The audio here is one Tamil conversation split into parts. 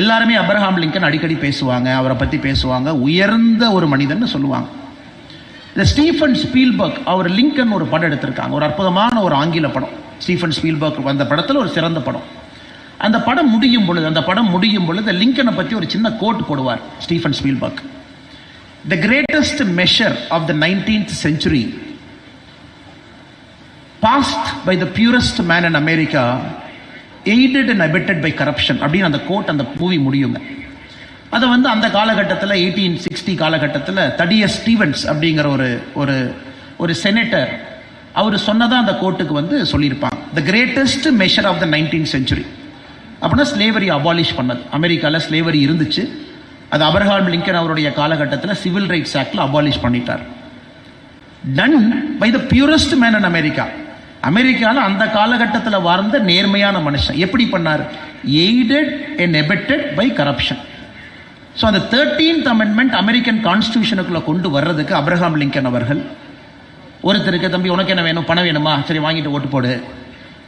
எல்லாருமே அப்ரஹாம் லிங்கன் அடிக்கடி பேசுவாங்க அவரை பற்றி பேசுவாங்க. உயர்ந்த ஒரு மனிதன் சொல்லுவாங்க. இந்த ஸ்டீஃபன் ஸ்பீல்பர்க் அவர் லிங்கன் ஒரு படம் எடுத்திருக்காங்க. ஒரு அற்புதமான ஒரு ஆங்கில படம். ஸ்டீஃபன் ஸ்பீல்பர்க் அந்த படத்தில் ஒரு சிறந்த படம். அந்த படம் முடியும் பொழுது அந்த படம் முடியும் பொழுது லிங்கனை பற்றி ஒரு சின்ன கோட் போடுவார் Steven Spielberg. The greatest measure of the nineteenth century passed by the purest man in America aided and abetted by corruption அப்படின்னு அந்த கோர்ட் அந்த மூவி முடியுங்க. அதை வந்து அந்த காலகட்டத்தில் எயிட்டீன் சிக்ஸ்டி காலகட்டத்தில் தடியர் ஸ்டீவன்ஸ் அப்படிங்கிற ஒரு ஒரு ஒரு செனட்டர் அவர் சொன்னதான் அந்த கோர்ட்டுக்கு வந்து சொல்லியிருப்பாங்க. The greatest measure of the nineteen century அப்படின்னா ஸ்லேவரி அபாலிஷ் பண்ணது. அமெரிக்காவில் ஸ்லேவரி இருந்துச்சு. அது அபர்ஹாம் லிங்கன் அவருடைய காலகட்டத்தில் சிவில் ரைட்ஸ் ஆக்டில் அபாலிஷ் பண்ணிட்டார். Done by the purest man in America அமெரிக்காவில் அந்த காலகட்டத்தில் வாழ்ந்த நேர்மையான மனுஷன். எப்படி பண்ணார்? Aided and abetted by corruption so அந்த தேர்ட்டீன்த் அமெண்ட்மெண்ட் அமெரிக்கன் கான்ஸ்டியூஷனுக்குள்ள கொண்டு வர்றதுக்கு அப்ரஹாம் லிங்கன் அவர்கள் ஒருத்தருக்கு தம்பி உனக்கு என்ன வேணும்? பணம் வேணுமா? சரி வாங்கிட்டு ஓட்டு போடு.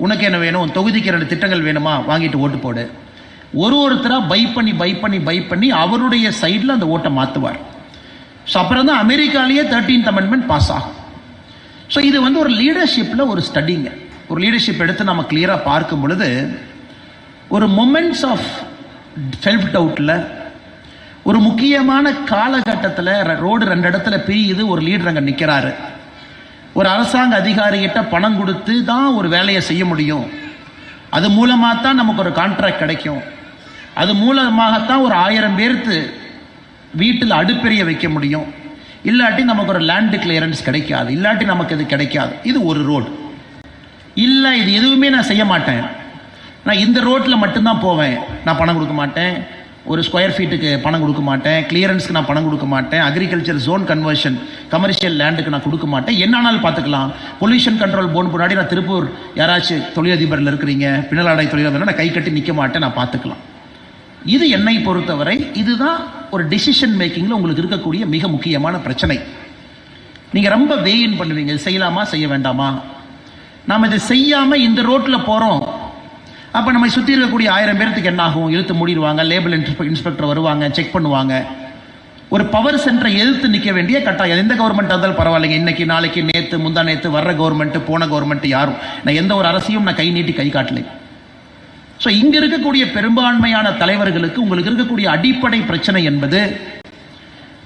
உனக்கு என்ன வேணும்? உன் தொகுதிக்கு ரெண்டு திட்டங்கள் வேணுமா? வாங்கிட்டு ஓட்டு போடு. ஒரு ஒருத்தராக பை பண்ணி பை பண்ணி பை பண்ணி அவருடைய சைடில் அந்த ஓட்டை மாற்றுவார் ஸோ அப்புறம் தான் அமெரிக்காலேயே தேர்ட்டீன்த் அமெண்ட்மெண்ட் பாஸ் ஆகும். ஸோ இது வந்து ஒரு லீடர்ஷிப்பில் ஒரு ஸ்டடிங்க ஒரு லீடர்ஷிப் எடுத்து நம்ம கிளியராக பார்க்கும் பொழுது ஒரு மொமெண்ட்ஸ் ஆஃப் செல்ஃப் டவுட்டில் ஒரு முக்கியமான காலகட்டத்தில் ரோடு ரெண்டு இடத்துல பிரியுது ஒரு லீடர் அங்கே நிற்கிறாரு ஒரு அரசாங்க அதிகாரிகிட்ட பணம் கொடுத்து தான் ஒரு வேலையை செய்ய முடியும். அது மூலமாக தான் நமக்கு ஒரு கான்ட்ராக்ட் கிடைக்கும். அது மூலமாகத்தான் ஒரு ஆயிரம் பேர்த்து வீட்டில் அடுப்பெரிய வைக்க முடியும். இல்லாட்டி நமக்கு ஒரு லேண்டு கிளியரன்ஸ் கிடைக்காது. இல்லாட்டி நமக்கு இது கிடைக்காது. இது ஒரு ரோடு இல்லை இது எதுவுமே நான் செய்ய மாட்டேன். நான் இந்த ரோட்டில் மட்டும்தான் போவேன். நான் பணம் கொடுக்க மாட்டேன். ஒரு ஸ்கொயர் ஃபீட்டுக்கு பணம் கொடுக்க மாட்டேன். கிளியரன்ஸ்க்கு நான் பணம் கொடுக்க மாட்டேன். அக்ரிகல்ச்சர் ஜோன் கன்வர்ஷன் கமர்ஷியல் லேண்டுக்கு நான் கொடுக்க மாட்டேன். என்னானாலும் பார்த்துக்கலாம். பொல்யூஷன் கண்ட்ரோல் போர்டு முன்னாடி நான் திருப்பூர் யாராச்சும் தொழிலதிபரில் இருக்கிறீங்க பின்னலாடை தொழிலதிபர் நான் கை கட்டி நிற்க மாட்டேன். நான் பார்த்துக்கலாம். இது என்னை பொறுத்தவரை இதுதான் ஒரு டிசிஷன் மேக்கிங்கில் உங்களுக்கு இருக்கக்கூடிய மிக முக்கியமான பிரச்சனை. நீங்கள் ரொம்ப வேயின் பண்ணுவீங்க செய்யலாமா செய்ய வேண்டாமா? நாம் இதை செய்யாமல் இந்த ரோட்டில் போகிறோம் அப்போ நம்ம சுற்றி இருக்கக்கூடிய ஆயிரம் பேர்த்துக்கு என்ன ஆகும்? இழுத்து மூடிடுவாங்க லேபிள் இன்ஸ்பெக்டர் வருவாங்க செக் பண்ணுவாங்க. ஒரு பவர் சென்டரை எதிர்த்து நிற்க வேண்டிய கட்டாயம். எந்த கவர்மெண்ட் இருந்தாலும் பரவாயில்லைங்க. இன்னைக்கு நாளைக்கு நேற்று முந்தா நேற்று வர்ற கவர்மெண்ட் போன கவர்மெண்ட் யாரும். நான் எந்த ஒரு அரசியும் நான் கை நீட்டி கை காட்டலை. ஸோ இங்க இருக்கக்கூடிய பெரும்பான்மையான தலைவர்களுக்கு உங்களுக்கு இருக்கக்கூடிய அடிப்படை பிரச்சனை என்பது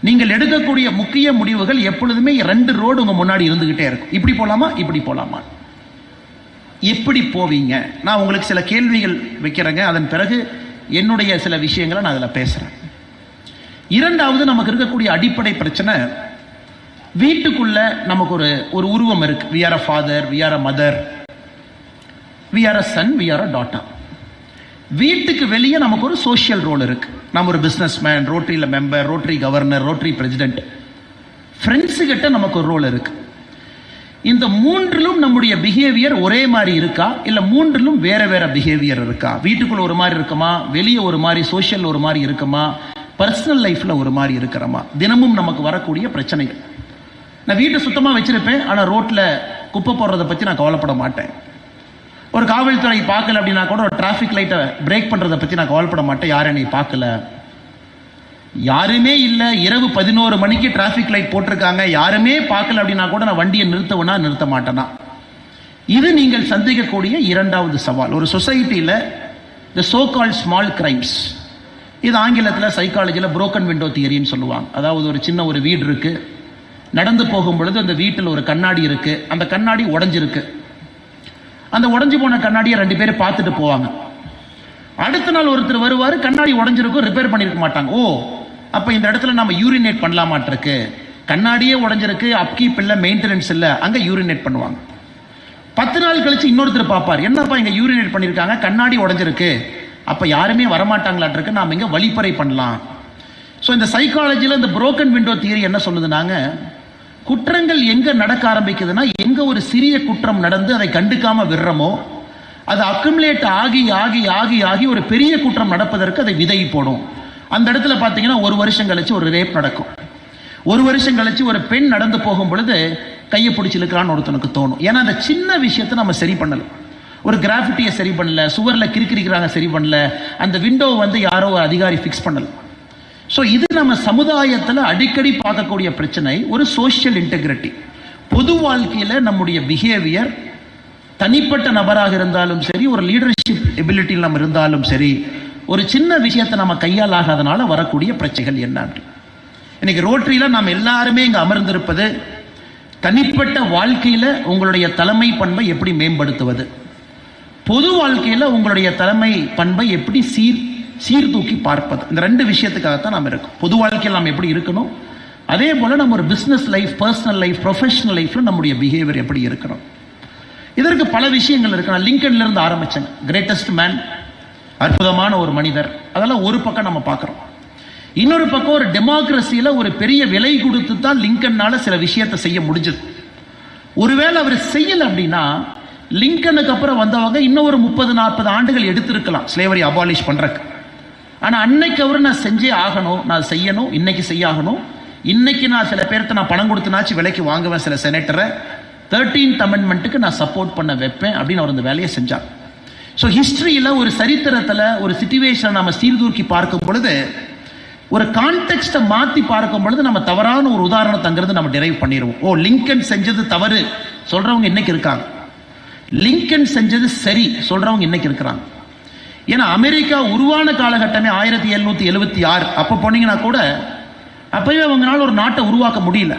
நீங்கள் எடுக்கக்கூடிய முக்கிய முடிவுகள் எப்பொழுதுமே ரெண்டு ரோடு உங்க முன்னாடி இருந்துகிட்டே இருக்கும். இப்படி போலாமா? இப்படி போலாமா? எப்படி போவீங்க? நான் உங்களுக்கு சில கேள்விகள் வைக்கிறேங்க. அதன் பிறகு என்னுடைய சில விஷயங்களை நான் அதில் பேசுறேன். இரண்டாவது நமக்கு இருக்கக்கூடிய அடிப்படை பிரச்சனை வீட்டுக்குள்ள நமக்கு ஒரு ஒரு உருவம் இருக்கு. We are a father we are a mother we are a son we are a daughter வீட்டுக்கு வெளியே நமக்கு ஒரு சோஷியல் ரோல் இருக்கு. நம்ம ஒரு business man ரோட்டரியில் member Rotary governor Rotary president friends கிட்ட நமக்கு ஒரு ரோல் இருக்கு. இந்த மூன்றிலும் நம்முடைய பிஹேவியர் ஒரே மாதிரி இருக்கா? இல்லை மூன்றிலும் வேற வேற பிஹேவியர் இருக்கா? வீட்டுக்குள்ள ஒரு மாதிரி இருக்குமா? வெளியே ஒரு மாதிரி சோஷியல் ஒரு மாதிரி இருக்குமா? பர்சனல் லைஃப்ல ஒரு மாதிரி இருக்கிறோமா? தினமும் நமக்கு வரக்கூடிய பிரச்சனைகள். நான் வீட்டை சுத்தமாக வச்சிருப்பேன் ஆனால் ரோட்டில் குப்பை போடுறதை பற்றி நான் கவலைப்பட மாட்டேன். ஒரு காவல்துறை பார்க்கல அப்படின்னா கூட ஒரு டிராஃபிக் லைட்டை பிரேக் பண்ணுறதை பற்றி நான் கவலைப்பட மாட்டேன். யாரும் என்னை பார்க்கல. யாருமே இல்லை. இரவு பதினோரு மணிக்கு டிராஃபிக் லைட் போட்டிருக்காங்க. யாருமே பார்க்கல அப்படின்னா கூட நான் வண்டியை நிறுத்தவனா நிறுத்த மாட்டேனா? இது நீங்கள் சந்திக்கக்கூடிய இரண்டாவது சவால். ஒரு சொசைட்டியில் the so called small crimes இது ஆங்கிலத்தில் சைக்காலஜியில் புரோக்கன் விண்டோ தியரின்னு சொல்லுவாங்க. அதாவது ஒரு சின்ன ஒரு வீடு இருக்குது நடந்து போகும் பொழுது அந்த வீட்டில் ஒரு கண்ணாடி இருக்குது அந்த கண்ணாடி உடஞ்சிருக்கு. அந்த உடஞ்சி போன கண்ணாடியை ரெண்டு பேரும் பார்த்துட்டு போவாங்க. அடுத்த நாள் ஒருத்தர் வருவார் கண்ணாடி உடஞ்சிருக்கும் ரிப்பேர் பண்ணியிருக்க மாட்டாங்க. ஓ அப்போ இந்த இடத்துல நம்ம யூரினேட் பண்ணலாமாட்டிருக்கு கண்ணாடியே உடஞ்சிருக்கு அப்கீப் இல்லை மெயின்டெனன்ஸ் இல்லை அங்கே யூரினேட் பண்ணுவாங்க. பத்து நாள் கழிச்சு இன்னொருத்தர் பார்ப்பார். என்னப்பா இங்கே யூரினேட் பண்ணியிருக்காங்க கண்ணாடி உடஞ்சிருக்கு. அப்போ யாருமே வரமாட்டாங்களாட்டிருக்கு நாம் இங்கே வழிப்பறை பண்ணலாம். ஸோ இந்த சைக்காலஜியில் இந்த புரோக்கன் விண்டோ தியரி என்ன சொல்லுதுனாங்க? குற்றங்கள் எங்க நடக்க ஆரம்பிக்குதுன்னா எங்க ஒரு சிறிய குற்றம் நடந்து அதை கண்டுக்காம விடுறோமோ அது அக்குமுலேட் ஆகி ஆகி ஆகி ஆகி ஒரு பெரிய குற்றம் நடப்பதற்கு அதை விதை போடும். அந்த இடத்துல பார்த்தீங்கன்னா ஒரு வருஷம் கழிச்சு ஒரு ரேப் நடக்கும். ஒரு வருஷம் கழிச்சு ஒரு பெண் நடந்து போகும் பொழுது கையை பிடிச்சிருக்கிறான்னு ஒருத்தனுக்கு தோணும். ஏன்னா அந்த சின்ன விஷயத்தை நம்ம சரி பண்ணல. ஒரு கிராஃபிட்டியை சரி பண்ணல சுவரில் கிறுக்கிறிக்கிறாங்க சரி பண்ணல அந்த விண்டோ வந்து யாரோ ஒரு அதிகாரி ஃபிக்ஸ் பண்ணலை. ஸோ இது நம்ம சமுதாயத்தில் அடிக்கடி பார்க்கக்கூடிய பிரச்சனை ஒரு சோஷியல் இன்டெகிரிட்டி பொது வாழ்க்கையில் நம்முடைய பிஹேவியர் தனிப்பட்ட நபராக இருந்தாலும் சரி ஒரு லீடர்ஷிப் எபிலிட்டியில் நம்ம இருந்தாலும் சரி ஒரு சின்ன விஷயத்தை நம்ம கையால் ஆகாதனால வரக்கூடிய பிரச்சனைகள் என்ன இன்னைக்கு ரோட்டரியில் நாம் எல்லாருமே இங்கே அமர்ந்திருப்பது தனிப்பட்ட வாழ்க்கையில் உங்களுடைய தலைமை பண்பை எப்படி மேம்படுத்துவது? பொது வாழ்க்கையில் உங்களுடைய தலைமை பண்பை எப்படி சீர் சீர்தூக்கி பார்ப்பது. இந்த ரெண்டு விஷயத்துக்காகத்தான் நாம் இருக்கோம். பொது வாழ்க்கையில் நாம் எப்படி இருக்கணும்? அதே போல் நம்ம ஒரு business life personal life professional லைஃப்பில் நம்முடைய பிஹேவியர் எப்படி இருக்கணும்? இதற்கு பல விஷயங்கள் இருக்கு. நான் லிங்கன்ல இருந்து ஆரம்பிச்சேன். கிரேட்டஸ்ட் மேன் அற்புதமான ஒரு மனிதர். அதெல்லாம் ஒரு பக்கம் நம்ம பார்க்குறோம். இன்னொரு பக்கம் ஒரு டெமோக்ரஸியில் ஒரு பெரிய விலை கொடுத்து தான் லிங்கன்னால சில விஷயத்தை செய்ய முடிஞ்சது. ஒருவேளை அவர் செய்யலை அப்படின்னா லிங்கனுக்கு அப்புறம் வந்தவங்க இன்னும் ஒரு முப்பது நாற்பது ஆண்டுகள் எடுத்திருக்கலாம். ஸ்லேவரி அபாலிஷ் பண்ணுறக்கு ஆனால் அன்னைக்கு அவர் நான் செஞ்சே ஆகணும் நான் செய்யணும் இன்னைக்கு செய்ய ஆகணும் இன்னைக்கு நான் சில பேர்த்த நான் பணம் கொடுத்தனாச்சு விலைக்கு வாங்குவேன் சில செனட்டரை தேர்ட்டீன்த் அமெண்ட்மெண்ட்டுக்கு நான் சப்போர்ட் பண்ண வைப்பேன் அப்படின்னு அவர் அந்த வேலையை செஞ்சார். ஸோ ஹிஸ்டரியில் ஒரு சரித்திரத்தில் ஒரு சுச்சுவேஷனை நம்ம சீர்தூக்கி பார்க்கும் பொழுது ஒரு கான்டெக்ட்டை மாற்றி பார்க்கும் பொழுது நம்ம தவறான ஒரு உதாரணம் அங்கிருந்து நம்ம டிரைவ் பண்ணிடுவோம். ஓ லிங்கன் செஞ்சது தவறு சொல்கிறவங்க இன்னைக்கு இருக்காங்க. லிங்கன் செஞ்சது சரி சொல்கிறவங்க இன்னைக்கு இருக்கிறாங்க. ஏன்னா அமெரிக்கா உருவான காலகட்டமே ஆயிரத்தி எழுநூத்தி எழுபத்தி ஆறு. அப்போ போனீங்கன்னா கூட அப்பயும் அவங்களால ஒரு நாட்டை உருவாக்க முடியல.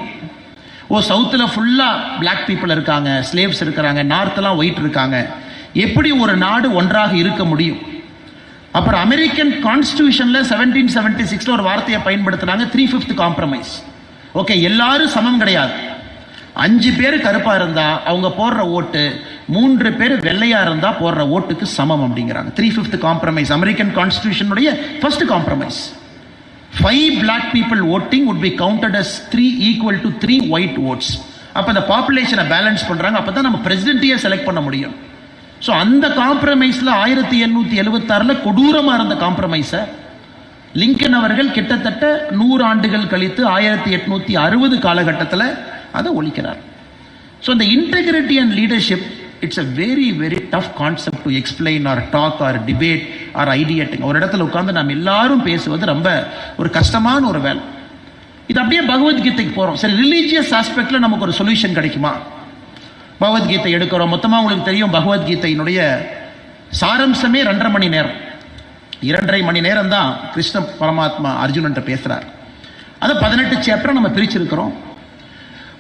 ஓ சவுத்தில் ஃபுல்லாக பிளாக் பீப்புள் இருக்காங்க ஸ்லேவ்ஸ் இருக்கிறாங்க நார்த்தெல்லாம் ஒயிட் இருக்காங்க. எப்படி ஒரு நாடு ஒன்றாக இருக்க முடியும்? அப்புறம் அமெரிக்கன் கான்ஸ்டியூஷனில் செவன்டீன் செவன்டி சிக்ஸில் ஒரு வார்த்தையை பயன்படுத்துனாங்க த்ரீ ஃபிஃப்த் காம்ப்ரமைஸ் ஓகே எல்லாரும் சமம் கிடையாது. அஞ்சு பேர் கருப்பாக இருந்தால் அவங்க போடுற ஓட்டு மூன்று பேர் வெள்ளையா இருந்தா போடுற ஓட்டுக்கு சமம் அப்படிங்கிறாங்க. Three fifth compromise American கான்ஸ்டியூஷனுடைய first compromise five black people voting would be counted as three equal to three white votes அப்போ அந்த பாப்புலேஷனை பேலன்ஸ் பண்ணுறாங்க அப்போ தான் நம்ம பிரசிடென்ட்டையே செலக்ட் பண்ண முடியும். ஸோ அந்த காம்ப்ரமைஸில் ஆயிரத்தி எண்ணூற்றி எழுபத்தாறில் கொடூரமாக இருந்த காம்ப்ரமைஸை லிங்கன் அவர்கள் கிட்டத்தட்ட நூறு ஆண்டுகள் கழித்து ஆயிரத்தி எட்நூத்தி அறுபது காலகட்டத்தில் அதை ஒழிக்கிறார். ஸோ இந்த integrity and leadership it's a very very tough concept to explain or talk or debate or ideating ஒரு இடத்துல உட்காந்து நாம் எல்லாரும் பேசுவது ரொம்ப ஒரு கஷ்டமான ஒரு வேலை. இது அப்படியே பகவத்கீதைக்கு போகிறோம் சரி ரிலீஜியஸ் ஆஸ்பெக்டில் நமக்கு ஒரு சொல்யூஷன் கிடைக்குமா? பகவத்கீதை எடுக்கிறோம். மொத்தமாக உங்களுக்கு தெரியும் பகவத்கீதையினுடைய சாரம்சமே ரெண்டரை மணி நேரம். இரண்டரை மணி நேரம் தான் கிருஷ்ண பரமாத்மா அர்ஜுனன்ட்ட பேசுகிறார் அதை பதினெட்டு சாப்டர் நம்ம பிரிச்சிருக்கிறோம்.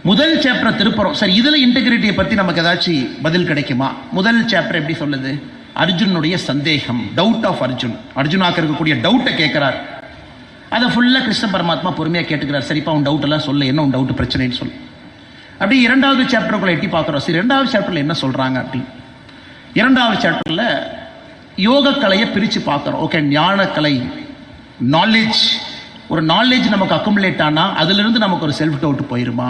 முதல் சாப்டர் திருப்புறோம். சரி இதில் இன்டெகிரிட்டியை பற்றி நமக்கு ஏதாச்சும் பதில் கிடைக்குமா? முதல் சாப்டர் எப்படி சொல்லுது? அர்ஜுனுடைய சந்தேகம் டவுட் ஆஃப் அர்ஜுன். அர்ஜுனாக்கு இருக்கக்கூடிய டவுட்டை கேட்குறார். அதை ஃபுல்லாக கிருஷ்ண பரமாத்மா பொறுமையாக கேட்டுக்கிறார். சரிப்பா உன் டவுட் எல்லாம் சொல்லு என்ன உன் டவுட் பிரச்சனைன்னு சொல்லு. அப்படி இரண்டாவது சாப்டருக்குள்ள எட்டி பார்க்குறோம். சரி இரண்டாவது சாப்டரில் என்ன சொல்கிறாங்க அப்படி இரண்டாவது சாப்டரில் யோக கலையை பிரித்து பார்க்குறோம். ஓகே ஞானக்கலை நாலேஜ் ஒரு நாலேஜ் நமக்கு அக்குமுலேட் ஆனால் அதிலிருந்து நமக்கு ஒரு செல்ஃப் டவுட் போயிருமா?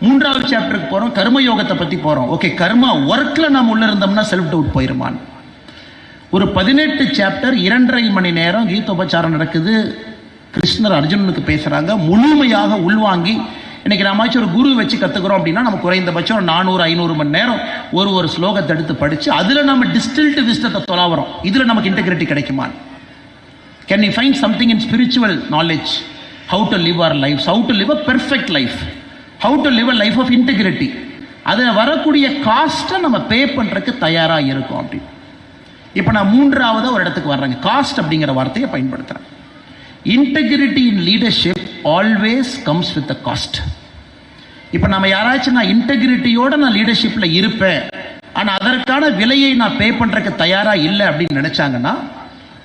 மூன்றாவது சாப்டருக்கு போகிறோம் கர்ம யோகத்தை பற்றி போகிறோம் ஓகே கர்மா ஒர்க்கில் நம்ம உள்ள இருந்தோம்னா செல்ஃப் டவுட் போயிருமான். ஒரு பதினெட்டு சாப்டர் இரண்டரை மணி நேரம் கீதோபச்சாரம் நடக்குது. கிருஷ்ணர் அர்ஜுனனுக்கு பேசுகிறாங்க முழுமையாக உள்வாங்கி இன்னைக்கு நாமாச்சும் ஒரு குரு வச்சு கற்றுக்குறோம் அப்படின்னா நம்ம குறைந்தபட்சம் ஒரு நானூறு ஐநூறு மணி நேரம் ஒரு ஒரு ஸ்லோகத்தை எடுத்து படித்து அதில் நம்ம டிஸ்டில்டு விஸ்டத்தை தொலாவறோம். இதில் நமக்கு இன்டெகிரிட்டி கிடைக்குமா can you find something in spiritual knowledge how to live our life how to live a perfect life how to live a life of integrity அதில் வரக்கூடிய காஸ்ட்டை நம்ம பே பண்ணுறதுக்கு தயாராக இருக்கும் அப்படின்னு இப்போ நான் மூன்றாவதாக ஒரு இடத்துக்கு வர்றேங்க. காஸ்ட் அப்படிங்கிற வார்த்தையை பயன்படுத்துகிறேன் integrity in leadership always comes with a cost இப்போ நம்ம யாராச்சும் நான் இன்டெகிரிட்டியோட நான் லீடர்ஷிப்பில் இருப்பேன். ஆனால் அதற்கான விலையை நான் பே பண்ணுறதுக்கு தயாராக இல்லை அப்படின்னு நினச்சாங்கன்னா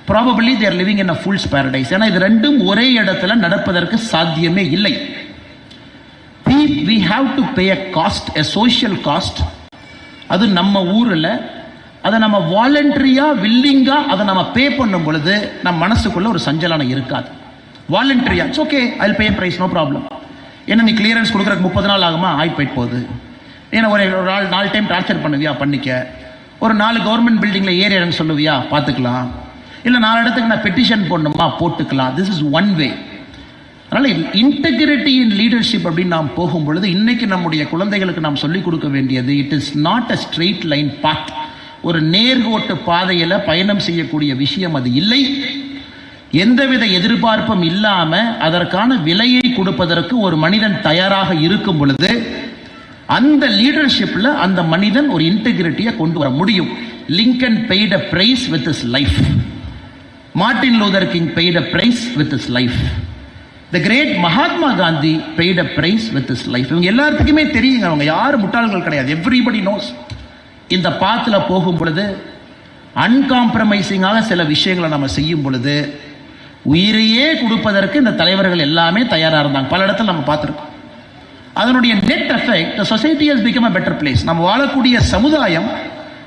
probably they're living in a fool's paradise ஏன்னா இது ரெண்டும் ஒரே இடத்துல நடப்பதற்கு சாத்தியமே இல்லை. We have to pay a cost a social cost அது நம்ம ஊரில் அதை நம்ம வாலண்டரியாக வில்லிங்காக அதை நம்ம பே பண்ணும் பொழுது நம்ம மனசுக்குள்ளே ஒரு சஞ்சலனம் இருக்காது. வாலண்டரியா it's okay I pay price no problem ஏன்னா நீ கிளியரன்ஸ் கொடுக்குறக்கு முப்பது நாள் ஆகுமா? ஆகி போயிட்டு போகுது. ஏன்னா ஒரு ஒரு நாள் நாலு டைம் டார்ச்சர் பண்ணுவியா? பண்ணிக்க. ஒரு நாலு கவர்மெண்ட் பில்டிங்கில் ஏறி இறங்க சொல்லுவியா? பார்த்துக்கலாம். இல்லை நாலு இடத்துக்கு நான் பெட்டிஷன் போடணுமா? போட்டுக்கலாம். திஸ் இஸ் ஒன் வே அதனால் இன்டெகிரிட்டி இன் லீடர்ஷிப் அப்படின்னு நாம் போகும் பொழுது இன்னைக்கு நம்முடைய குழந்தைகளுக்கு நாம் சொல்லிக் கொடுக்க வேண்டியது it is not a straight line path ஒரு நேர்கோட்டு பாதையில் பயணம் செய்யக்கூடிய விஷயம் அது இல்லை. எந்தவித எதிர்பார்ப்பும் இல்லாமல் அதற்கான விலையை கொடுப்பதற்கு ஒரு மனிதன் தயாராக இருக்கும் பொழுது அந்த லீடர்ஷிப்பில் அந்த மனிதன் ஒரு இன்டெகிரிட்டியை கொண்டு வர முடியும். Lincoln paid a price with his life Martin Luther King paid a price with his life the great Mahatma Gandhi paid a price with his life இவங்க எல்லாத்துக்குமே தெரியுங்க அவங்க யாரும் முட்டாள்கள் கிடையாது. எவ்ரிபடி நோஸ் இந்த பாத்தில் போகும் பொழுது அன்காம்ப்ரமைசிங்காக சில விஷயங்களை நம்ம செய்யும் பொழுது உயிரையே கொடுப்பதற்கு இந்த தலைவர்கள் எல்லாமே தயாராக இருந்தாங்க. பல இடத்துல நம்ம பார்த்துருக்கோம். அதனுடைய net effect society has become a better place நம்ம வாழக்கூடிய சமுதாயம்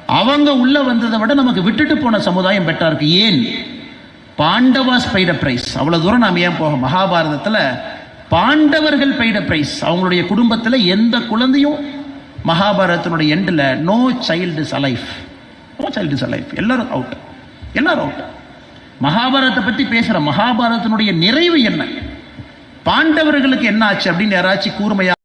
அவங்க உள்ள வந்ததை விட நமக்கு விட்டுட்டு போன சமுதாயம் பெட்டரா இருக்கு. ஏன்? பாண்டவாஸ் பெய்ட பிரைஸ் அவ்வளவு தூரம் நாம் ஏன் போக மகாபாரதத்தில் பாண்டவர்கள் பெய்ட பிரைஸ் அவங்களுடைய குடும்பத்தில் எந்த குழந்தையும் மகாபாரதத்தினுடைய எண்டில் no child is alive no child is alive எல்லாரும் அவுட் எல்லாரும் அவுட் மகாபாரதத்தை பற்றி பேசுகிற மகாபாரதத்தினுடைய நிறைவு என்ன? பாண்டவர்களுக்கு என்ன ஆச்சு அப்படின்னு யாராச்சும் கூர்மையாக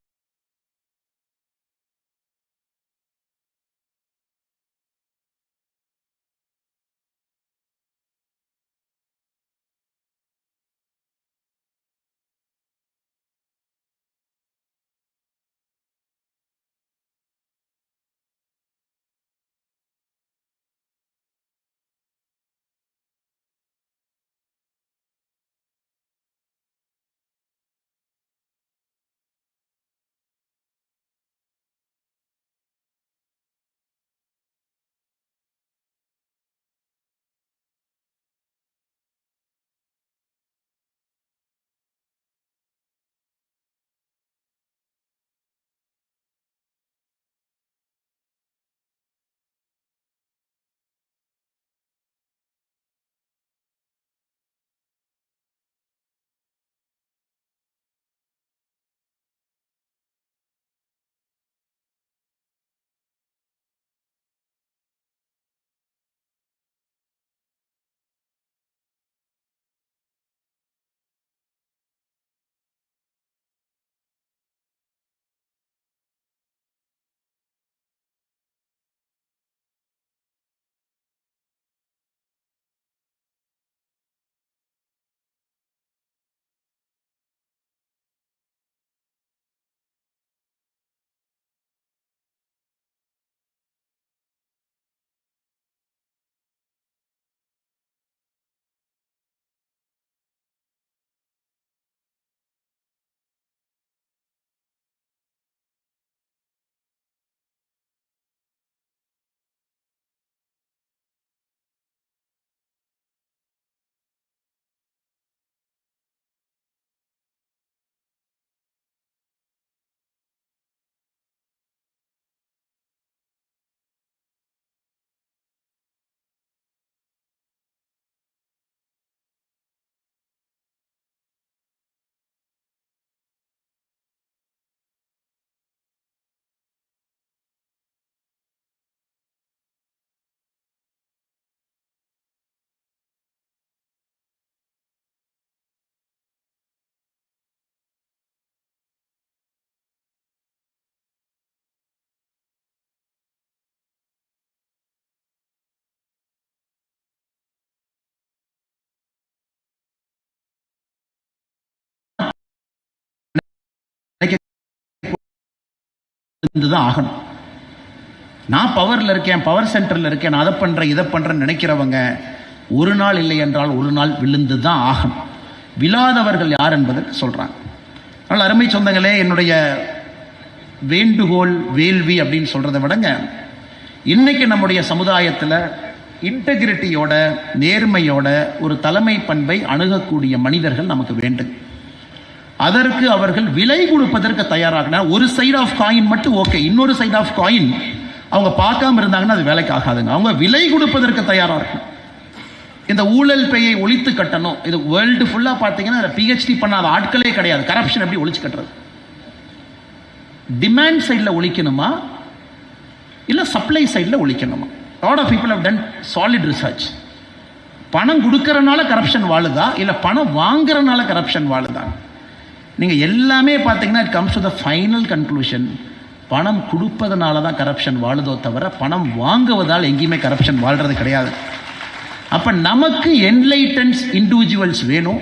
இருந்துதான் ஆகணும். நான் பவர்ல இருக்கேன் பவர் சென்டர்ல இருக்கேன் நான் அதை பண்றேன் இதை பண்றேன்னு நினைக்கிறவங்க ஒரு நாள் இல்லை என்றால் ஒரு நாள் விழுந்து தான் ஆகணும். விழாதவர்கள் யார் என்பதற்கு சொல்றாங்க. அதனால் அருமை சொந்தங்களே என்னுடைய வேண்டுகோள் வேள்வி அப்படின்னு சொல்கிறத விடங்க இன்னைக்கு நம்முடைய சமுதாயத்தில் இன்டெகிரிட்டியோட நேர்மையோட ஒரு தலைமை பண்பை அணுகக்கூடிய மனிதர்கள் நமக்கு வேண்டும். அதற்கு அவர்கள் விலை கொடுப்பதற்கு தயாராக ஒரு சைடு ஆஃப் காயின் மட்டும் ஓகே இன்னொரு சைடு ஆஃப் காயின் அவங்க பார்க்காம இருந்தாங்கன்னா அது வேலைக்கு ஆகாதுங்க. அவங்க விலை கொடுப்பதற்கு தயாராக இருக்கும் இந்த ஊழல் பெயை ஒழித்து கட்டணும். இது வேர்ல்டு ஃபுல்லாக பார்த்தீங்கன்னா பிஹெச்டி பண்ணாத ஆட்களே கிடையாது. கரப்ஷன் எப்படி ஒழிச்சு கட்டுறது? டிமாண்ட் சைடில் ஒழிக்கணுமா? இல்லை சப்ளை சைடில் ஒழிக்கணுமா? Lot of people have done solid research பணம் கொடுக்கறனால கரப்ஷன் வாழுதா? இல்லை பணம் வாங்குறனால கரப்ஷன் வாழுதான் நீங்கள் எல்லாமே பார்த்தீங்கன்னா it comes to the final conclusion பணம் கொடுப்பதனால தான் கரப்ஷன் வாழுதோ தவிர பணம் வாங்குவதால் எங்கேயுமே கரப்ஷன் வாழ்கிறது கிடையாது. அப்போ நமக்கு என்லைட்டன்ஸ் இண்டிவிஜுவல்ஸ் வேணும்.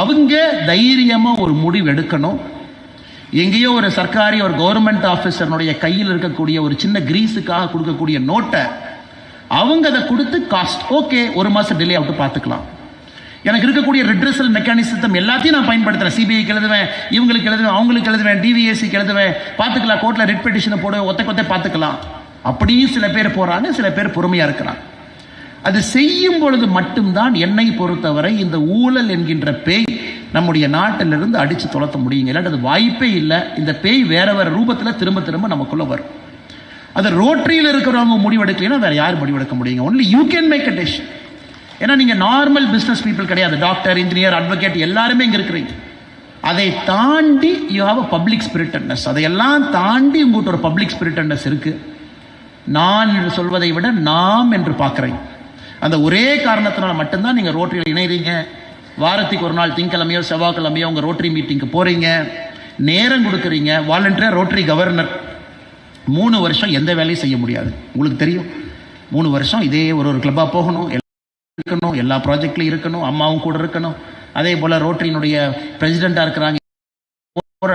அவங்க தைரியமாக ஒரு முடிவு எடுக்கணும். எங்கேயோ ஒரு சர்க்காரி ஒரு கவர்மெண்ட் ஆஃபீஸர்னுடைய கையில் இருக்கக்கூடிய ஒரு சின்ன கிரீஸுக்காக கொடுக்கக்கூடிய நோட்டை அவங்க அதை கொடுத்து காஸ்ட் ஓகே ஒரு மாதம் டிலே ஆகிட்டு பார்த்துக்கலாம். எனக்கு இருக்கக்கூடிய ரிட்ரஸல் மெக்கானிசம் எல்லாத்தையும் நான் பயன்படுத்துறேன். சிபிஐக்கு எழுதுவேன் இவங்களுக்கு எழுதுவேன் அவங்களுக்கு எழுதுவேன் டிவிஎஸ்சிக்கு எழுதுவேன். பார்த்துக்கலாம் கோர்ட்டில் ரிட் பெட்டிஷனை போடுவேன் ஒத்த கொத்த பார்த்துக்கலாம். அப்படியும் சில பேர் போகிறாங்க சில பேர் பொறுமையாக இருக்கிறாங்க. அது செய்யும் பொழுது மட்டும்தான் என்னை பொறுத்தவரை இந்த ஊழல் என்கின்ற பேய் நம்முடைய நாட்டிலிருந்து அடித்து துளத்த முடியுங்க. இல்லாட்டி அது வாய்ப்பே இல்லை. இந்த பேய் வேற வேற ரூபத்தில் திரும்ப திரும்ப நமக்குள்ளே வரும். அது ரோட்டரியில் இருக்கிறவங்க முடிவெடுக்கலாம் வேறு யார் முடிவெடுக்க முடியுங்க. Only you can make a decision ஏன்னா நீங்க நார்மல் பிசினஸ் பீப்புள் கிடையாது. டாக்டர் இன்ஜினியர் அட்வொகேட் எல்லாருமே இங்க இருக்கிறீங்க. அதை தாண்டி you have a public spiritedness அதையெல்லாம் தாண்டி உங்கள்கிட்ட ஒரு பப்ளிக் ஸ்பிரிட்டட்னஸ் இருக்கு. நான் என்று சொல்வதை விட நாம் என்று பார்க்குறேன். அந்த ஒரே காரணத்தினால மட்டும்தான் நீங்கள் ரோட்டரியில் இணைகிறீங்க வாரத்துக்கு ஒரு நாள் திங்கக்கிழமையோ செவ்வாய்க்கிழமையோ உங்கள் ரோட்டரி மீட்டிங்க்கு போகிறீங்க நேரம் கொடுக்குறீங்க. வாலண்டியர் ரோட்டரி கவர்னர் மூணு வருஷம் எந்த வேலையும் செய்ய முடியாது. உங்களுக்கு தெரியும். மூணு வருஷம் இதே ஒரு ஒரு கிளப்பாக போகணும். இருக்கணும் எல்லா ப்ராஜெக்ட்லையும் இருக்கணும் அம்மாவும் கூட இருக்கணும். அதே போல ரோட்டரியினுடைய பிரசிடெண்டா இருக்கிறாங்க. ஒரு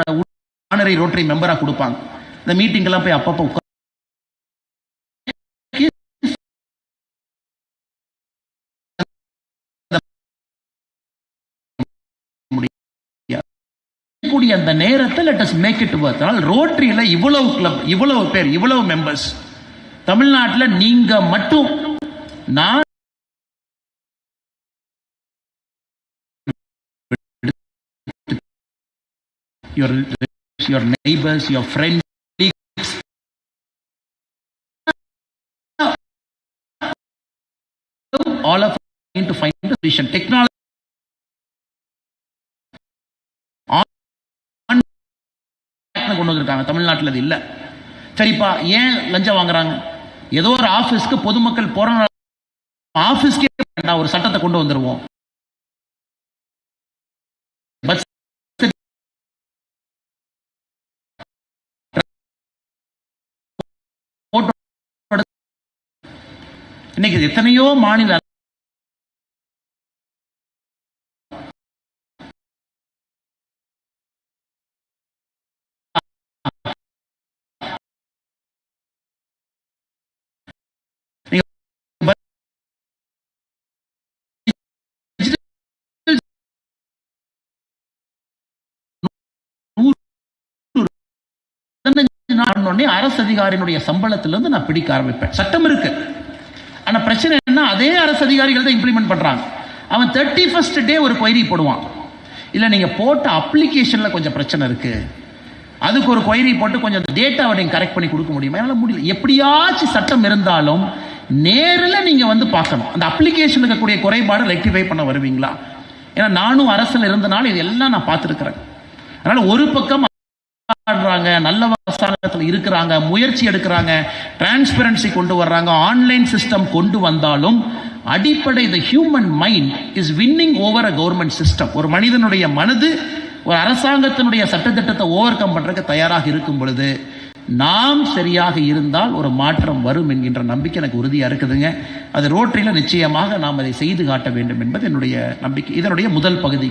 ஆனரி ரோட்டரி மெம்பரா கொடுப்பாங்க. இந்த மீட்டிங்கெல்லாம் போய் அப்பப்போ உட்கார் கூடிய அந்த நேரத்தை let us make it work அதனால் ரோட்டரியில் இவ்வளவு கிளப் இவ்வளவு பேர் இவ்வளவு மெம்பர்ஸ் தமிழ்நாட்டில் நீங்க மட்டும் நான் your your neighbors, your friends. All of us need to find a solution. Technology. கொண்டு வந்திருக்காங்க தமிழ்நாட்டில் அது இல்லை சரிப்பா ஏன் லஞ்சம் வாங்குறாங்க ஏதோ ஒரு ஆபீஸ்க்கு பொதுமக்கள் போற ஆபீஸ்க்கே ஒரு சட்டத்தை கொண்டு வந்துருவோம் இன்னைக்கு எத்தனையோ மாநில உடனே அரசு அதிகாரியினுடைய சம்பளத்திலிருந்து நான் பிடிக்க ஆரம்பிப்பேன். சட்டம் இருக்கு. ஆனால் பிரச்சனை என்ன அதே அரசு அதிகாரிகள் தான் இம்ப்ளிமெண்ட் பண்ணுறாங்க அவன் தேர்ட்டி ஃபஸ்ட் டே ஒரு கொயரி போடுவான். இல்லை நீங்கள் போட்ட அப்ளிகேஷனில் கொஞ்சம் பிரச்சனை இருக்கு. அதுக்கு ஒரு கொயரி போட்டு கொஞ்சம் அந்த டேட்டாவை நீங்கள் கரெக்ட் பண்ணி கொடுக்க முடியுமா? என்னால் முடியல. எப்படியாச்சும் சட்டம் இருந்தாலும் நேரில் நீங்கள் வந்து பார்க்கணும். அந்த அப்ளிகேஷன் இருக்கக்கூடிய குறைபாடு ரெக்டிஃபை பண்ண வருவீங்களா? ஏன்னா நானும் அரசில் இருந்தனால இதெல்லாம் நான் பார்த்துருக்குறேன். அதனால் ஒரு பக்கம் ஆடுறாங்க நல்ல அரசாங்கத்தில் இருக்கிறாங்க முயற்சி எடுக்கிறாங்க டிரான்ஸ்பரன்சி கொண்டு வர்றாங்க ஆன்லைன் சிஸ்டம் கொண்டு வந்தாலும் அடிப்படை the human mind is winning over a government system ஒரு மனிதனுடைய மனது ஒரு அரசாங்கத்தினுடைய சட்டத்திட்டத்தை ஓவர் கம் பண்ணுறதுக்கு தயாராக இருக்கும் பொழுது நாம் சரியாக இருந்தால் ஒரு மாற்றம் வரும் என்கின்ற நம்பிக்கை எனக்கு உறுதியாக இருக்குதுங்க. அது ரோட்டரியில் நிச்சயமாக நாம் அதை செய்து காட்ட வேண்டும் என்பது என்னுடைய நம்பிக்கை. இதனுடைய முதல் பகுதி.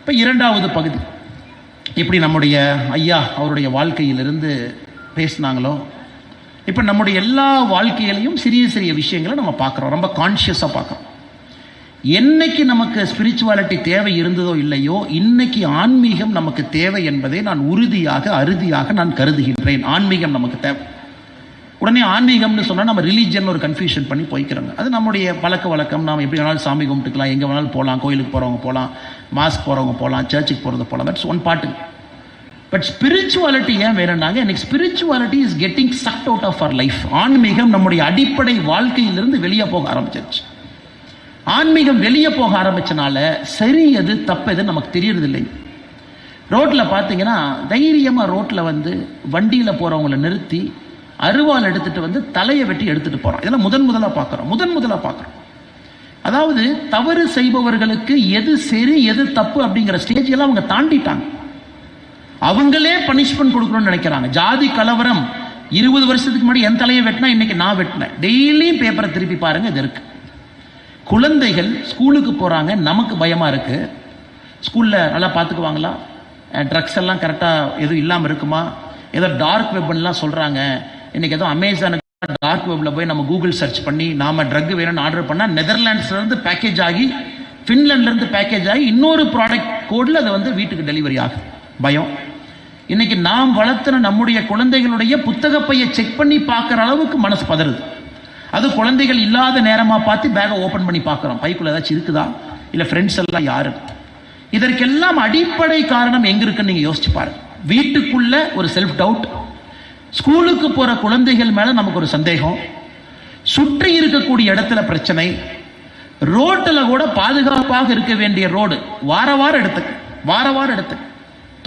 இப்போ இரண்டாவது பகுதி. இப்படி நம்முடைய ஐயா அவருடைய வாழ்க்கையிலிருந்து பேசினாங்களோ? இப்போ நம்முடைய எல்லா வாழ்க்கையிலையும் சிறிய சிறிய விஷயங்களை நம்ம பார்க்குறோம். ரொம்ப கான்ஷியஸாக பார்க்குறோம். என்னைக்கு நமக்கு ஸ்பிரிச்சுவாலிட்டி தேவை இருந்ததோ இல்லையோ இன்னைக்கு ஆன்மீகம் நமக்கு தேவை என்பதை நான் உறுதியாக அறுதியாக நான் கருதுகின்றேன். ஆன்மீகம் நமக்கு தேவை. உடனே ஆன்மீகம்னு சொன்னால் நம்ம ரிலீஜன் ஒரு கன்ஃபியூஷன் பண்ணி போய்க்கிறோங்க. அது நம்முடைய பழக்க வழக்கம். நாம் எப்படி வேணாலும் சாமி கும்பிட்டுக்கலாம். எங்கே வேணாலும் போகலாம் கோயிலுக்கு போகிறவங்க போகலாம் மாஸ்க் போகிறவங்க போகலாம் சர்ச்சுக்கு போகிறது போகலாம் that's one part but spirituality ஏன் வேணும்னாங்க எனக்கு spirituality is getting sucked out of our life ஆன்மீகம் நம்முடைய அடிப்படை வாழ்க்கையிலிருந்து வெளியே போக ஆரம்பிச்சிருச்சு. ஆன்மீகம் வெளியே போக ஆரம்பிச்சனால சரி எது தப்பு எது நமக்கு தெரியறது இல்லை ரோட்ல பார்த்தீங்கன்னா தைரியமாக ரோட்டில் வந்து வண்டியில் போகிறவங்களை நிறுத்தி அருவாள் எடுத்துட்டு வந்து தலையை வெட்டி எடுத்துட்டு போகிறோம் இதெல்லாம் முதன் முதலாக பார்க்குறோம் முதன் முதலாக பார்க்குறோம் அதாவது தவறு செய்பவர்களுக்கு எது சரி எது தப்பு அப்படிங்கிற ஸ்டேஜ் எல்லாம் அவங்க தாண்டிட்டாங்க. அவங்களே பனிஷ்மெண்ட் கொடுக்கணும்னு நினைக்கிறாங்க. ஜாதி கலவரம் இருபது வருஷத்துக்கு முன்னாடி என் தலையை வெட்டினா இன்னைக்கு நான் வெட்டினேன். டெய்லியும் பேப்பரை திருப்பி பாருங்க இது இருக்கு. குழந்தைகள் ஸ்கூலுக்கு போறாங்க நமக்கு பயமா இருக்கு. ஸ்கூல்ல நல்லா பார்த்துக்குவாங்களா? ட்ரக்ஸ் எல்லாம் கரெக்டாக எதுவும் இல்லாமல் இருக்குமா? ஏதோ டார்க் வெப்பன்லாம் சொல்கிறாங்க இன்னைக்கு ஏதோ அமேசானுக்கு டார்க் வெப்பில் போய் நம்ம கூகுள் சர்ச் பண்ணி நாம ட்ரக் வேணும்னு ஆர்டர் பண்ணால் நெதர்லாண்ட்ஸ்லேருந்து பேக்கேஜ் ஆகி ஃபின்லாண்ட்லேருந்து பேக்கேஜ் ஆகி இன்னொரு ப்ராடக்ட் கோடில் அது வந்து வீட்டுக்கு டெலிவரி ஆகுது. பயம். இன்னைக்கு நாம் வளர்த்துன நம்முடைய குழந்தைகளுடைய புத்தக பையை செக் பண்ணி பார்க்குற அளவுக்கு மனசு பதறுது. அது குழந்தைகள் இல்லாத நேரமாக பார்த்து பேகை ஓப்பன் பண்ணி பார்க்குறோம். பைக்குள்ள ஏதாச்சும் இருக்குதா? இல்லை ஃப்ரெண்ட்ஸ் எல்லாம் யாரு? இதற்கெல்லாம் அடிப்படை காரணம் எங்க இருக்குன்னு நீங்க யோசிச்சு பாருங்க. வீட்டுக்குள்ள ஒரு செல்ஃப் டவுட் ஸ்கூலுக்கு போற குழந்தைகள் மேல நமக்கு ஒரு சந்தேகம். சுற்றி இருக்கக்கூடிய இடத்துல பிரச்சனை. ரோட்டில் கூட பாதுகாப்பாக இருக்க வேண்டிய ரோடு வார வாரம் எடுத்துக்க. வார வாரம் எடுத்துக்க.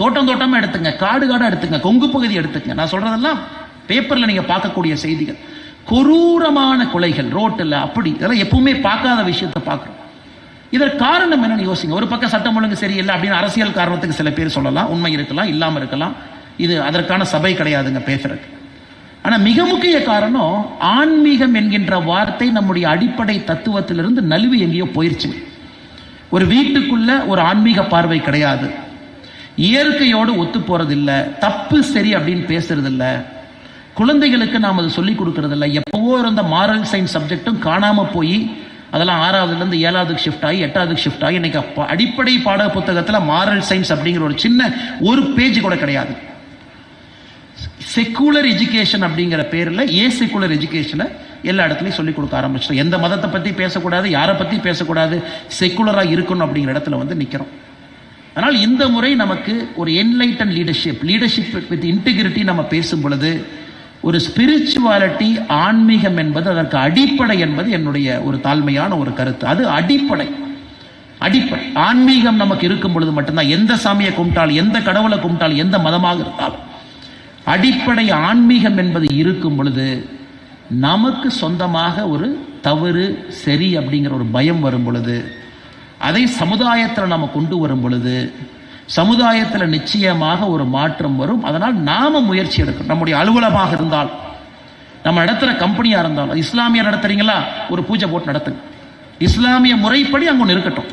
தோட்டம் தோட்டமா எடுத்துங்க காடு காடா எடுத்துங்க கொங்கு பகுதி எடுத்துங்க. நான் சொல்றதெல்லாம் பேப்பர்ல நீங்க பார்க்கக்கூடிய செய்திகள். கொரூரமான கொலைகள் ரோட்டில் அப்படி. இதெல்லாம் எப்பவுமே பார்க்காத விஷயத்தை பார்க்குறோம் இதற்கு காரணம் என்னன்னு யோசிங்க. ஒரு பக்கம் சட்டம் ஒழுங்கு சரியில்லை அப்படின்னு அரசியல் காரணத்துக்கு சில பேர் சொல்லலாம். உண்மை இருக்கலாம் இல்லாமல் இருக்கலாம். இது அதற்கான சபை கிடையாதுங்க பேசுறதுக்கு. ஆனால் மிக முக்கிய காரணம் ஆன்மீகம் என்கின்ற வார்த்தை நம்முடைய அடிப்படை தத்துவத்திலிருந்து நழுவி எங்கேயோ போயிருச்சுங்க ஒரு வீட்டுக்குள்ள ஒரு ஆன்மீக பார்வை கிடையாது. இயற்கையோடு ஒத்து போறதில்லை தப்பு சரி அப்படின்னு பேசுறதில்ல. குழந்தைகளுக்கு நாம் அதை சொல்லிக் கொடுக்கறதில்ல. எப்போவோ இருந்த மாரல் சயின்ஸ் சப்ஜெக்டும் காணாம போய் அதெல்லாம் ஆறாவதுலேருந்து ஏழாவதுக்கு ஷிஃப்ட் ஆகி எட்டாவதுக்கு ஷிஃப்ட் ஆகி இன்னைக்கு அடிப்படை பாட புத்தகத்துல மாரல் சயின்ஸ் அப்படிங்கிற ஒரு சின்ன ஒரு பேஜ் கூட கிடையாது. செக்குலர் எஜுகேஷன் அப்படிங்கிற பேரில் ஏ செக்குலர் எஜுகேஷனை எல்லா இடத்துலையும் சொல்லிக் கொடுக்க ஆரம்பிச்சிட்டோம். எந்த மதத்தை பற்றி பேசக்கூடாது யாரை பற்றி பேசக்கூடாது செக்குலராக இருக்கணும் அப்படிங்கிற இடத்துல வந்து நிற்கிறோம் அதனால் இந்த முறை நமக்கு ஒரு enlighten leadership leadership with integrity நம்ம பேசும் பொழுது ஒரு ஸ்பிரிச்சுவாலிட்டி ஆன்மீகம் என்பது அதற்கு அடிப்படை என்பது என்னுடைய ஒரு தாழ்மையான ஒரு கருத்து. அது அடிப்படை. அடிப்படை. ஆன்மீகம் நமக்கு இருக்கும் பொழுது மட்டும்தான் எந்த சாமியை கும்பிட்டாலும் எந்த கடவுளை கும்பிட்டாலும் எந்த மதமாக இருந்தாலும். அடிப்படை ஆன்மீகம் என்பது இருக்கும் பொழுது நமக்கு சொந்தமாக ஒரு தவறு சரி அப்படிங்கிற ஒரு பயம் வரும் பொழுது அதை சமுதாயத்தில் நம்ம கொண்டு வரும் பொழுது சமுதாயத்தில் நிச்சயமாக ஒரு மாற்றம் வரும். அதனால் நாம முயற்சி எடுக்கணும். நம்முடைய அலுவலமாக இருந்தால் நம்ம நடத்துகிற கம்பெனியாக இருந்தாலும் இஸ்லாமிய நடத்துறீங்களா? ஒரு பூஜை போட்டு நடத்துங்க. இஸ்லாமிய முறைப்படி அங்கே ஒன்று இருக்கட்டும்.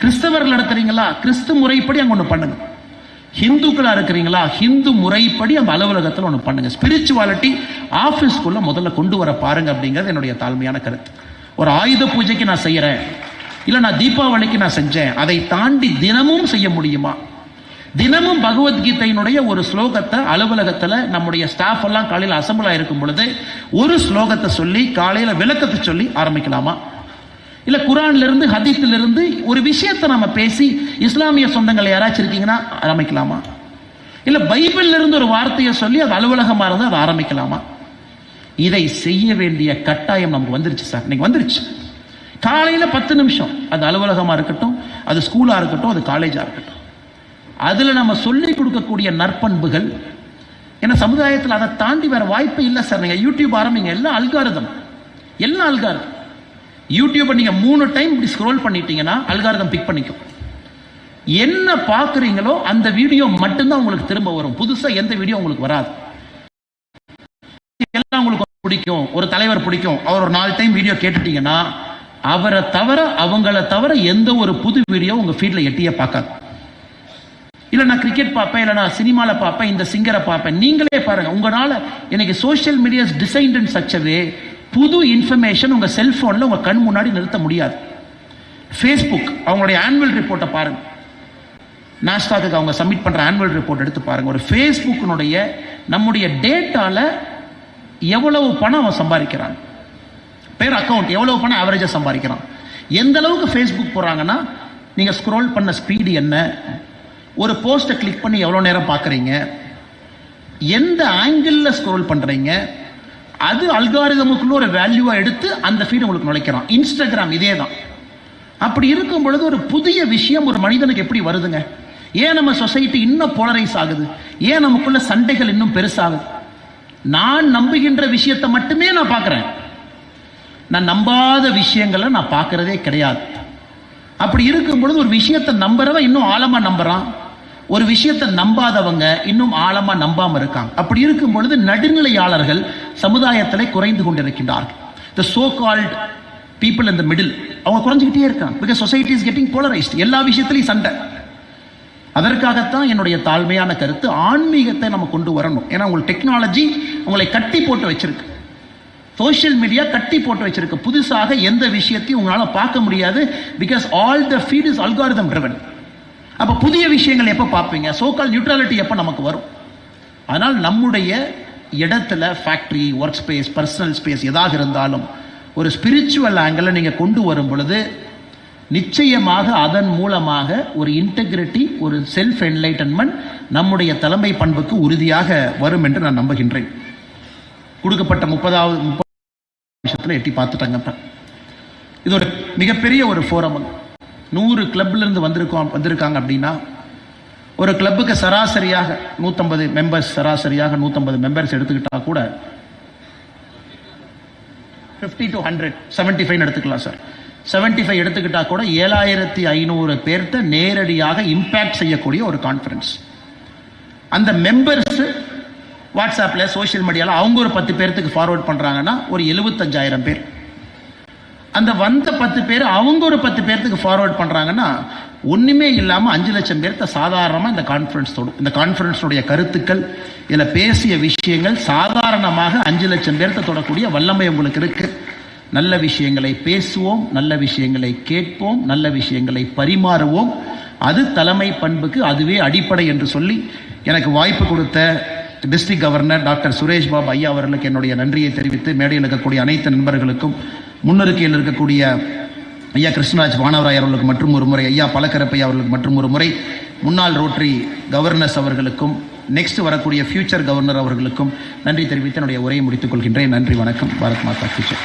கிறிஸ்தவர் நடத்துறீங்களா? கிறிஸ்து முறைப்படி அங்கே ஒன்று பண்ணுங்க. ஹிந்துக்களாக இருக்கிறீங்களா? ஹிந்து முறைப்படி அந்த அலுவலகத்தில் ஒன்று பண்ணுங்க. ஸ்பிரிச்சுவாலிட்டி ஆஃபீஸ்க்குள்ளே முதல்ல கொண்டு வர பாருங்க அப்படிங்கிறது என்னுடைய தாழ்மையான கருத்து. ஒரு ஆயுத பூஜைக்கு நான் செய்கிறேன் இல்லை நான் தீபாவளிக்கு நான் செஞ்சேன். அதை தாண்டி தினமும் செய்ய முடியுமா? தினமும் பகவத்கீதையினுடைய ஒரு ஸ்லோகத்தை அலுவலகத்தில் நம்முடைய ஸ்டாஃப் எல்லாம் காலையில் அசம்பிளாக இருக்கும் பொழுது ஒரு ஸ்லோகத்தை சொல்லி காலையில் விளக்கத்தை சொல்லி ஆரம்பிக்கலாமா? இல்லை குரான்லேருந்து ஹதீத்திலிருந்து ஒரு விஷயத்தை நம்ம பேசி இஸ்லாமிய சொந்தங்கள் யாராச்சும் இருக்கீங்கன்னா ஆரம்பிக்கலாமா? இல்லை பைபிள்லேருந்து ஒரு வார்த்தையை சொல்லி அது அலுவலகமாக இருந்தால் அதை ஆரம்பிக்கலாமா? இதை செய்ய வேண்டிய கட்டாயம் நமக்கு வந்துருச்சு சார். இன்னைக்கு வந்துருச்சு. காலையில் பத்து நிமிஷம். அது அலுவலகமாக இருக்கட்டும் அது ஸ்கூலாக இருக்கட்டும் அது காலேஜாக இருக்கட்டும். அதில் நம்ம சொல்லி கொடுக்கக்கூடிய நற்பண்புகள் ஏன்னா சமுதாயத்தில் அதை தாண்டி வேற வாய்ப்பு இல்லை சார். நீங்கள் யூடியூப் ஆரம்பிங்க. எல்லாம் அல்காரதம் எல்லாம் அல்காரதம் யூடியூப்பை நீங்கள் மூணு டைம் இப்படி ஸ்க்ரோல் பண்ணிட்டீங்கன்னா அல்காரதம் பிக் பண்ணிக்கும். என்ன பார்க்குறீங்களோ அந்த வீடியோ மட்டும்தான் உங்களுக்கு திரும்ப வரும். புதுசாக எந்த வீடியோ உங்களுக்கு வராது. எல்லாம் உங்களுக்கு பிடிக்கும். ஒரு தலைவர் பிடிக்கும். அவர் ஒரு நாலு டைம் வீடியோ கேட்டுட்டீங்கன்னா அவரை தவிர அவங்கள தவிர எந்த ஒரு புது வீடியோ உங்க ஃபீல்டில் எட்டியே பார்க்காது. இல்ல நான் கிரிக்கெட் பார்ப்பேன் இல்ல நான் சினிமால பார்ப்பேன் இந்த சிங்கரை பார்ப்பேன். நீங்களே பாருங்க உங்களால எனக்கு சோஷியல் மீடியாஸ் டிசைன்ட் சச்சவே புது இன்ஃபர்மேஷன் உங்க செல்போன்ல உங்க கண் முன்னாடி நிறுத்த முடியாது. ஃபேஸ்புக் அவங்களுடைய ஆனுவல் ரிப்போர்ட்டை பாருங்க. நாஸ்டாக்கு அவங்க சப்மிட் பண்ற ஆனுவல் ரிப்போர்ட் எடுத்து பாருங்க. ஒரு ஃபேஸ்புக்கினுடைய நம்முடைய டேட்டால எவ்வளவு பணம் அவன் சம்பாதிக்கிறான்? பேர் அக்கௌண்ட் எவ்வளவு பணம் ஆவரேஜாக சம்பாதிக்கிறான் எந்த அளவுக்கு ஃபேஸ்புக் போகிறாங்கன்னா நீங்கள் ஸ்க்ரோல் பண்ண ஸ்பீடு என்ன ஒரு போஸ்ட்டை கிளிக் பண்ணி எவ்வளோ நேரம் பார்க்குறீங்க எந்த ஆங்கிளில் ஸ்க்ரோல் பண்ணுறீங்க அது அல்காரிதமுக்குள்ள ஒரு வேல்யூவாக எடுத்து அந்த ஃபீட் உங்களுக்கு நுழைக்கிறான் இன்ஸ்டாகிராம் இதே தான் அப்படி இருக்கும் பொழுது ஒரு புதிய விஷயம் ஒரு மனிதனுக்கு எப்படி வருதுங்க? ஏன் நம்ம சொசைட்டி இன்னும் போலரைஸ் ஆகுது? ஏன் நமக்குள்ள சண்டைகள் இன்னும் பெருசாகுது? நான் நம்புகின்ற விஷயத்தை மட்டுமே நான் பார்க்குறேன். நான் நம்பாத விஷயங்களை நான் பார்க்கறதே கிடையாது. அப்படி இருக்கும் பொழுது ஒரு விஷயத்தை நம்புறவன் இன்னும் ஆழமா நம்புறான். ஒரு விஷயத்தை நம்பாதவங்க இன்னும் ஆழமா நம்பாம இருக்காங்க. அப்படி இருக்கும் பொழுது நடுநிலையாளர்கள் சமுதாயத்தில் குறைந்து கொண்டிருக்கின்றார்கள். த சோ கால்ட் பீப்புள் இந்த மிடில் அவங்க குறைஞ்சிக்கிட்டே இருக்காங்க. Because society is getting polarised எல்லா விஷயத்திலையும் சண்டை. அதற்காகத்தான் என்னுடைய தாழ்மையான கருத்து ஆன்மீகத்தை நம்ம கொண்டு வரணும். ஏன்னா உங்களுக்கு டெக்னாலஜி உங்களை கட்டி போட்டு வச்சிருக்கு. சோஷியல் மீடியா கட்டி போட்டு வச்சிருக்கு. புதுசாக எந்த விஷயத்தையும் உங்களால் பார்க்க முடியாது. Because all the feed is algorithm driven அப்போ புதிய விஷயங்கள் எப்போ பார்ப்பீங்க? சோக்கால் நியூட்ரலிட்டி எப்போ நமக்கு வரும்? அதனால் நம்முடைய இடத்துல factory work space personal space எதாக இருந்தாலும் ஒரு ஸ்பிரிச்சுவல் ஆங்கிளில் நீங்கள் கொண்டு வரும் பொழுது நிச்சயமாக அதன் மூலமாக ஒரு இன்டெகிரிட்டி ஒரு செல்ஃப் என்லைட்டன்மெண்ட் நம்முடைய தலைமை பண்புக்கு உறுதியாக வரும் என்று நான் நம்புகின்றேன். கொடுக்கப்பட்ட முப்பதாவது முப்பது நிமிஷத்தில் எட்டி பார்த்துட்டாங்க இப்போ இது ஒரு மிகப்பெரிய ஒரு ஃபோரம் நூறு கிளப்லேருந்து வந்திருக்கோம் வந்திருக்காங்க அப்படின்னா ஒரு கிளப்புக்கு சராசரியாக நூற்றம்பது மெம்பர்ஸ் சராசரியாக நூற்றம்பது மெம்பர்ஸ் எடுத்துக்கிட்டால் கூட fifty to hundred seventy five எடுத்துக்கலாம் சார் செவன்ட்டி ஃபைவ் எடுத்துக்கிட்டால் கூட ஏழாயிரத்தி ஐநூறு பேர்த்த நேரடியாக இம்பேக்ட் செய்யக்கூடிய ஒரு கான்ஃபரன்ஸ் அந்த மெம்பர்ஸு வாட்ஸ்அப்பில் சோஷியல் மீடியாவில் அவங்க ஒரு பத்து பேர்த்துக்கு ஃபார்வர்ட் பண்ணுறாங்கன்னா ஒரு எழுபத்தஞ்சாயிரம் பேர். அந்த வந்த பத்து பேர் அவங்க ஒரு பத்து பேர்த்துக்கு ஃபார்வர்ட் பண்ணுறாங்கன்னா ஒன்றுமே இல்லாமல் அஞ்சு லட்சம் பேர்த்த சாதாரணமாக இந்த கான்ஃபரன்ஸ் தொடும் இந்த கான்ஃபரன்ஸுடைய கருத்துக்கள் இதில் பேசிய விஷயங்கள் சாதாரணமாக அஞ்சு லட்சம் பேர்த்த தொடக்கூடிய வல்லமை உங்களுக்கு இருக்குது நல்ல விஷயங்களை பேசுவோம் நல்ல விஷயங்களை கேட்போம் நல்ல விஷயங்களை பரிமாறுவோம். அது தலைமை பண்புக்கு அதுவே அடிப்படை என்று சொல்லி எனக்கு வாய்ப்பு கொடுத்த district governor doctor Suresh Babu ஐயா அவர்களுக்கு என்னுடைய நன்றியை தெரிவித்து மேடையில் இருக்கக்கூடிய அனைத்து நண்பர்களுக்கும் முன்னருக்கையில் இருக்கக்கூடிய ஐயா கிருஷ்ணராஜ் வானவராய் அவர்களுக்கு மற்றும் ஒரு முறை ஐயா பலக்கரப்பையா அவர்களுக்கு மற்றும் ஒரு முறை முன்னாள் ரோட்டரி கவர்னர்ஸ் அவர்களுக்கும் நெக்ஸ்ட் வரக்கூடிய ஃபியூச்சர் கவர்னர் அவர்களுக்கும் நன்றி தெரிவித்து என்னுடைய உரையை முடித்துக் கொள்கின்றேன். நன்றி வணக்கம். பாரத் மாதா ஃபியூச்சர்